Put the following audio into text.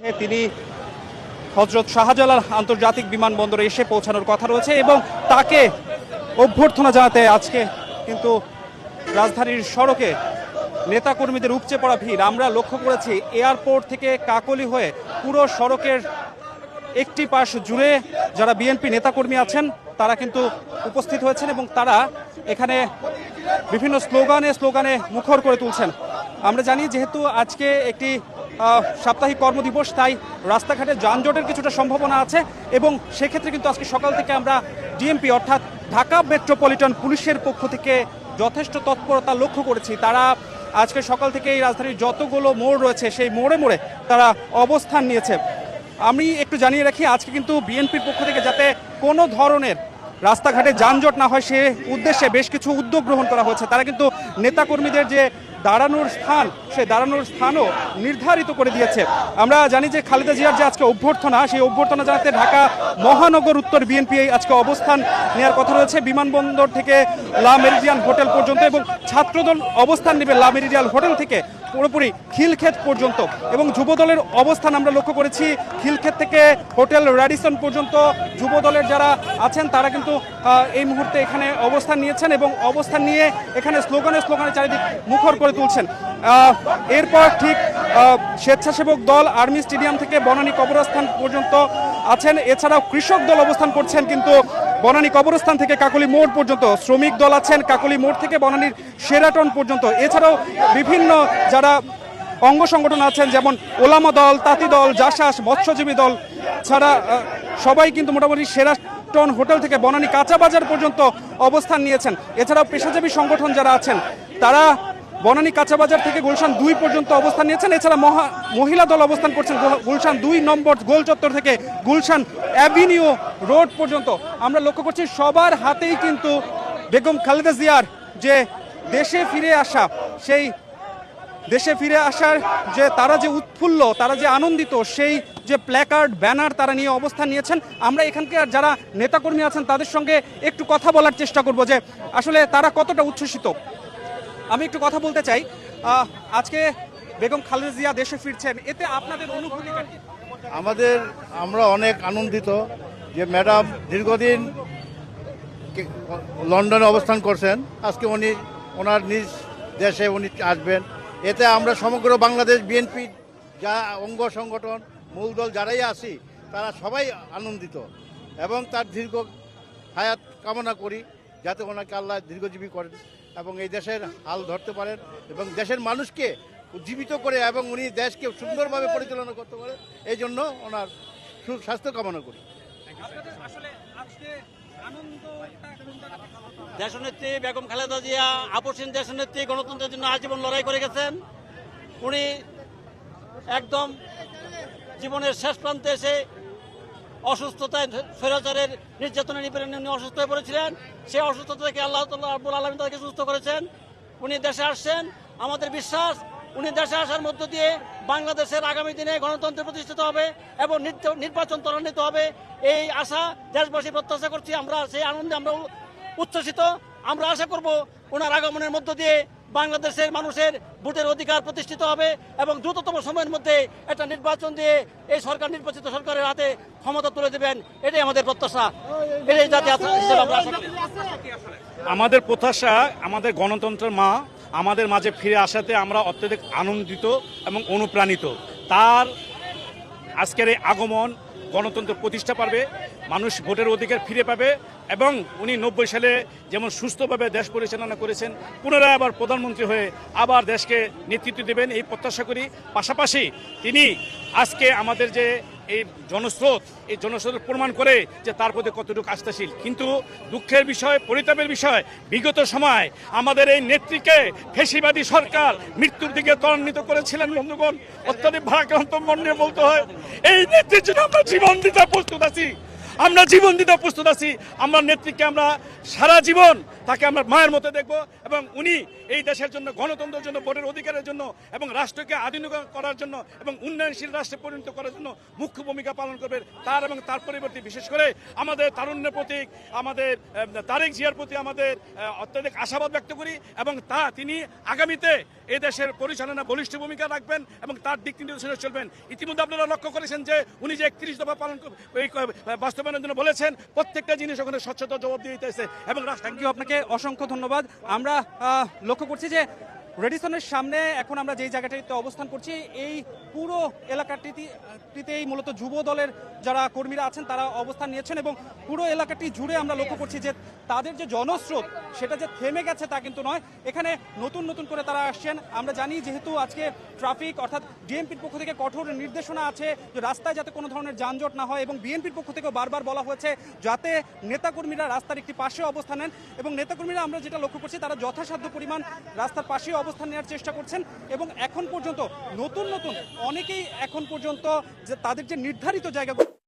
তিনি হজরত শাহজালাল আন্তর্জাতিক বিমানবন্দরে এসে পৌঁছানোর কথা রয়েছে এবং তাকে অভ্যর্থনা জানাতে আজকে কিন্তু রাজধানীর সড়কে নেতাকর্মীদের উপচে পড়া ভিড়। আমরা লক্ষ্য করেছি, এয়ারপোর্ট থেকে কাকলি হয়ে পুরো সড়কের একটি পাশ জুড়ে যারা বিএনপি নেতাকর্মী আছেন, তারা কিন্তু উপস্থিত হয়েছেন এবং তারা এখানে বিভিন্ন স্লোগানে স্লোগানে মুখর করে তুলছেন। আমরা জানি যেহেতু আজকে একটি সাপ্তাহিক কর্মদিবস, তাই রাস্তাঘাটে যানজটের কিছুটা সম্ভাবনা আছে এবং সেক্ষেত্রে কিন্তু আজকে সকাল থেকে আমরা ডিএমপি অর্থাৎ ঢাকা মেট্রোপলিটন পুলিশের পক্ষ থেকে যথেষ্ট তৎপরতা লক্ষ্য করেছি। তারা আজকে সকাল থেকে এই রাজধানীর যতগুলো মোড় রয়েছে, সেই মোড়ে মোড়ে তারা অবস্থান নিয়েছে। আমি একটু জানিয়ে রাখি, আজকে কিন্তু বিএনপির পক্ষ থেকে যাতে কোনো ধরনের রাস্তাঘাটে যানজট না হয়, সে উদ্দেশ্যে বেশ কিছু উদ্যোগ গ্রহণ করা হয়েছে। তারা কিন্তু নেতাকর্মীদের যে দাঁড়ানোর স্থান, সে দাঁড়ানোর স্থানও নির্ধারিত করে দিয়েছে। আমরা জানি যে খালেদা জিয়ার যে আজকে অভ্যর্থনা, সেই অভ্যর্থনা জানাতে ঢাকা মহানগর উত্তর বিএনপি আজকে অবস্থান নেওয়ার কথা রয়েছে। বিমানবন্দর থেকে লা মেরিডিয়ান হোটেল পর্যন্ত এবং ছাত্রদল অবস্থান নেবে লা মেরিডিয়ান হোটেল থেকে। পুরোপুরি খিলক্ষেত পর্যন্ত এবং যুবদলের অবস্থান আমরা লক্ষ্য করেছি। খিলক্ষেত থেকে হোটেল র্যাডিসন পর্যন্ত যুবদলের যারা আছেন, তারা কিন্তু এই মুহূর্তে এখানে অবস্থান নিয়েছেন এবং অবস্থান নিয়ে এখানে স্লোগানে স্লোগানে চারিদিক মুখর করে তুলছেন। এরপর ঠিক স্বেচ্ছাসেবক দল আর্মি স্টেডিয়াম থেকে বনানী কবরস্থান পর্যন্ত আছেন। এছাড়াও কৃষক দল অবস্থান করছেন কিন্তু বনানী কবরস্থান থেকে কাকলি মোড় পর্যন্ত শ্রমিক দল আছেন, কাকলি মোড় থেকে বনানীর সেরাটন পর্যন্ত। এছাড়াও বিভিন্ন যারা অঙ্গ সংগঠন আছেন, যেমন ওলামা দল, তাঁতি দল জাসাস মৎস্যজীবী দল ছাড়া সবাই কিন্তু মোটামুটি সেরাটন হোটেল থেকে বনানী কাঁচা বাজার পর্যন্ত অবস্থান নিয়েছেন। এছাড়াও পেশাজীবী সংগঠন যারা আছেন, তারা বনানী কাঁচা বাজার থেকে গুলশান দুই পর্যন্ত অবস্থান নিয়েছেন। এছাড়া মহা মহিলা দল অবস্থান করছেন গুলশান দুই নম্বর গোল চত্বর থেকে গুলশান অ্যাভিনিউ রোড পর্যন্ত। আমরা লক্ষ্য করছি সবার হাতেই কিন্তু বেগম খালেদা জিয়ার যে দেশে ফিরে আসা, সেই দেশে ফিরে আসার যে তারা যে উৎফুল্ল, তারা যে আনন্দিত, সেই যে প্ল্যাকার্ড ব্যানার তারা নিয়ে অবস্থান নিয়েছেন। আমরা এখানকার যারা নেতাকর্মী আছেন, তাদের সঙ্গে একটু কথা বলার চেষ্টা করব যে আসলে তারা কতটা উচ্ছ্বসিত। আমি একটু কথা বলতে চাই। আজকে বেগম খালেদা জিয়া দেশে ফিরছেন, এতে আপনাদের অনুভূতিটা কি? আমাদের, আমরা অনেক আনন্দিত যে ম্যাডাম দীর্ঘদিন লন্ডনে অবস্থান করছেন। আজকে উনি, ওনার নিজ দেশে উনি আসবেন। এতে আমরা সমগ্র বাংলাদেশ বিএনপি যা অঙ্গ সংগঠন মূল দল যারাই আছি, তারা সবাই আনন্দিত এবং তার দীর্ঘ হায়াত কামনা করি, যাতে ওনাকে আল্লাহ দীর্ঘজীবী করেন। এবং এই দেশের হাল ধরতে পারেন এবং দেশের মানুষকে উজ্জীবিত করে এবং উনি দেশকে সুন্দরভাবে পরিচালনা করতে পারেন, এই জন্য ওনার সুস্বাস্থ্য কামনা করি। দেশনেত্রী বেগম খালেদা জিয়া, আপসীন দেশনেত্রী, গণতন্ত্রের জন্য আজীবন লড়াই করে গেছেন। উনি একদম জীবনের শেষ প্রান্তে এসে অসুস্থতায় স্বৈরাচারের নির্যাতনে নিপীড়নে উনি অসুস্থ হয়ে পড়েছিলেন। সেই অসুস্থতা থেকে আল্লাহ তাল্লাহ আব্বুল আলমী তাকে সুস্থ করেছেন। উনি দেশে আসছেন। আমাদের বিশ্বাস, উনি দেশে আসার মধ্য দিয়ে বাংলাদেশের আগামী দিনে গণতন্ত্র প্রতিষ্ঠিত হবে এবং নির্বাচন ত্বরান্বিত হবে। এই আশা দেশবাসী প্রত্যাশা করছি। আমরা সেই আনন্দে আমরা উচ্ছ্বসিত। আমরা আশা করব ওনার আগমনের মধ্য দিয়ে বাংলাদেশের মানুষের ভোটের অধিকার প্রতিষ্ঠিত হবে এবং দ্রুততম সময়ের মধ্যে একটা নির্বাচন দিয়ে এই সরকার, নির্বাচিত সরকারের হাতে ক্ষমতা তুলে দেবেন। এটাই আমাদের প্রত্যাশা। এটাই জাতি আমাদের প্রত্যাশা, আমাদের গণতন্ত্রের মা, আমাদের মাঝে ফিরে আসাতে আমরা অত্যধিক আনন্দিত এবং অনুপ্রাণিত। তার আজকের এই আগমন গণতন্ত্র প্রতিষ্ঠা পাবে মানুষ ভোটের অধিকার ফিরে পাবে এবং উনি নব্বই সালে যেমন সুস্থভাবে দেশ পরিচালনা করেছেন, পুনরায় আবার প্রধানমন্ত্রী হয়ে আবার দেশকে নেতৃত্ব দেবেন, এই প্রত্যাশা করি। পাশাপাশি তিনি আজকে আমাদের যে এই জনস্রোত এই জনস্রোত প্রমাণ করে যে তার প্রতি কতটুকু আস্থাশীল। কিন্তু দুঃখের বিষয়, পরিতাপের বিষয়, বিগত সময় আমাদের এই নেত্রীকে ফেসিবাদী সরকার মৃত্যুর দিকে ত্বরান্বিত করেছিলেন, বন্ধুগণ। অত্যাধিক ভারাক্রান্ত মন নিয়ে বলতে হয়, এই নেত্রীর জন্য আমরা জীবন দিতে প্রস্তুত আছি। আমরা জীবন দিতে প্রস্তুত আছি। আমরা নেত্রীকে আমরা সারা জীবন তাকে আমরা মায়ের মতো দেখব এবং উনি এই দেশের জন্য, গণতন্ত্রের জন্য, ভোটের অধিকারের জন্য এবং রাষ্ট্রকে আধুনিক করার জন্য এবং উন্নয়নশীল রাষ্ট্রে পরিণত করার জন্য মুখ্য ভূমিকা পালন করবে তার এবং তার পরিবর্তে বিশেষ করে আমাদের তারুণ্যের প্রতীক, আমাদের তারেক জিয়ার প্রতি আমাদের অত্যাধিক আশাবাদ ব্যক্ত করি এবং তা তিনি আগামীতে এই দেশের পরিচালনা বলিষ্ঠ ভূমিকা রাখবেন এবং তার দিক নির্দেশনা চলবেন। ইতিমধ্যে আপনারা লক্ষ্য করেছেন যে উনি যে একত্রিশ দফা পালন ক- বাস্তবায়নের জন্য বলেছেন, প্রত্যেকটা জিনিস ওখানে স্বচ্ছতা জবাব দিতেছে এবং থ্যাংক ইউ আপনাকে অসংখ্য ধন্যবাদ। আমরা লক্ষ্য করছি যে রেডিসনের সামনে এখন আমরা যেই জায়গাটিতে অবস্থান করছি, এই পুরো এলাকাটিতেই মূলত যুব দলের যারা কর্মীরা আছেন, তারা অবস্থান নিয়েছেন এবং পুরো এলাকাটি জুড়ে আমরা লক্ষ্য করছি যে তাদের যে জনস্রোত, সেটা যে থেমে গেছে তা কিন্তু নয়। এখানে নতুন নতুন করে তারা আসছেন। আমরা জানি যেহেতু আজকে ট্রাফিক, অর্থাৎ ডিএমপির পক্ষ থেকে কঠোর নির্দেশনা আছে যে রাস্তায় যাতে কোনো ধরনের যানজট না হয় এবং বিএনপির পক্ষ থেকেও বারবার বলা হয়েছে যাতে নেতাকর্মীরা রাস্তার একটি পাশে অবস্থান নেন এবং নেতাকর্মীরা আমরা যেটা লক্ষ্য করছি, তারা যথাসাধ্য পরিমাণ রাস্তার পাশে অবস্থান নেওয়ার চেষ্টা করছেন এবং এখন পর্যন্ত নতুন নতুন অনেকেই এখন পর্যন্ত যে তাদের যে নির্ধারিত জায়গাগুলো